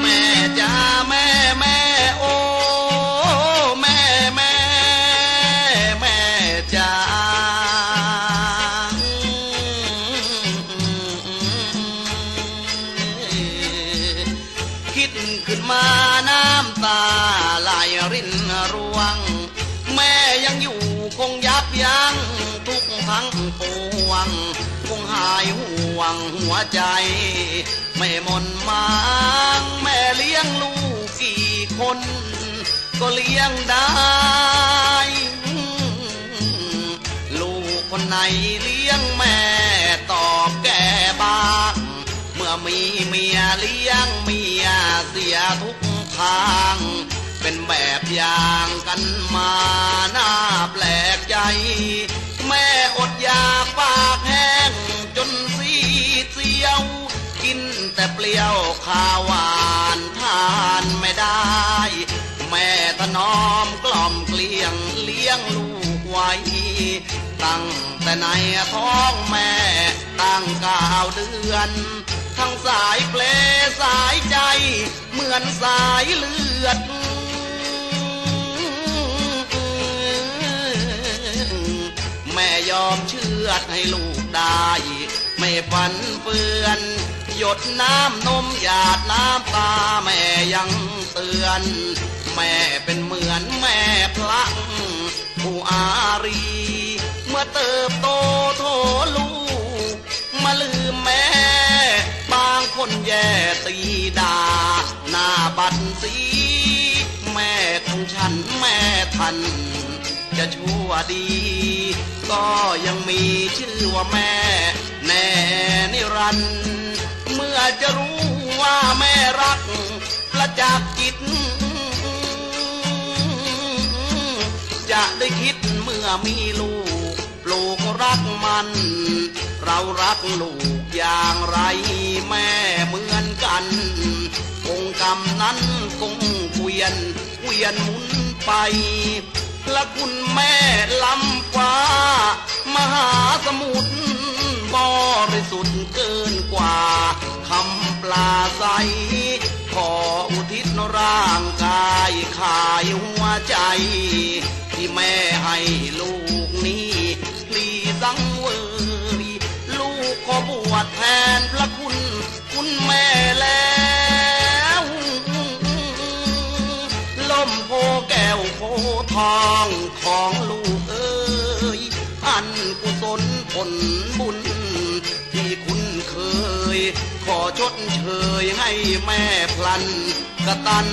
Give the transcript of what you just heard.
แม่จ้าแม่แม่โอ้แม่แม่แม่จ้าคิดขึ้นมาน้ำตาไหลรินร่วง แม่ยังอยู่คงยับยั้งทุกทั้งปวงคง หายห่วงหัวใจไม่มนมางแม่เลี้ยงลูกกี่คน ก็เลี้ยงได้ ลูกคนไหนเลี้ยงแม่ตอบแก่บ้างเมื่อมีเมียเลี้ยงเมียเสียทุกทาง เป็นแบบอย่างกันมา ข้าวหวานทานไม่ได้ แม่ถนอมกล่อมเกลี้ยงเลี้ยงลูกไว้ ตั้งแต่ในท้องแม่ตั้งเก้าเดือน ทั้งสายเปลสายใจ เหมือนสายเลือดแม่ยอมเชื่อให้ลูกได้ ไม่ฝันเปือน หยดน้ำนมหยาดน้ำตาแม่ยังเตือน แม่เป็นเหมือนแม่พลังผู้อารี เมื่อเติบโตโทลูกมาลืมแม่ บางคนแย่ตีดาหน้าบัดสีแม่ของฉันแม่ทัน จะชั่วดี ก็ยังมีชื่อว่าแม่แน่นิรันดร์ จะรู้ว่าแม่รักประจักษ์จิต จะได้คิดเมื่อมีลูกปลูกรักมัน เรารักลูกอย่างไรแม่เหมือนกันคงกรรมนั้นคงเวียนเวียนหมุนไปและคุณแม่ลำฟ้ามหาสมุทรบริสุทธิ์เกินกว่า คำปลาใส ขออุทิศร่างกายขายหัวใจ ที่แม่ให้ลูกนี้พลีสังเวยลูกขอบวชแทนพระคุณ คุณแม่แล้วล่มโพแก้วโพทองของลูกเอ้ย อันกุศลผลบุญ ย ขอชดเชยให้แม่พลันกระตัน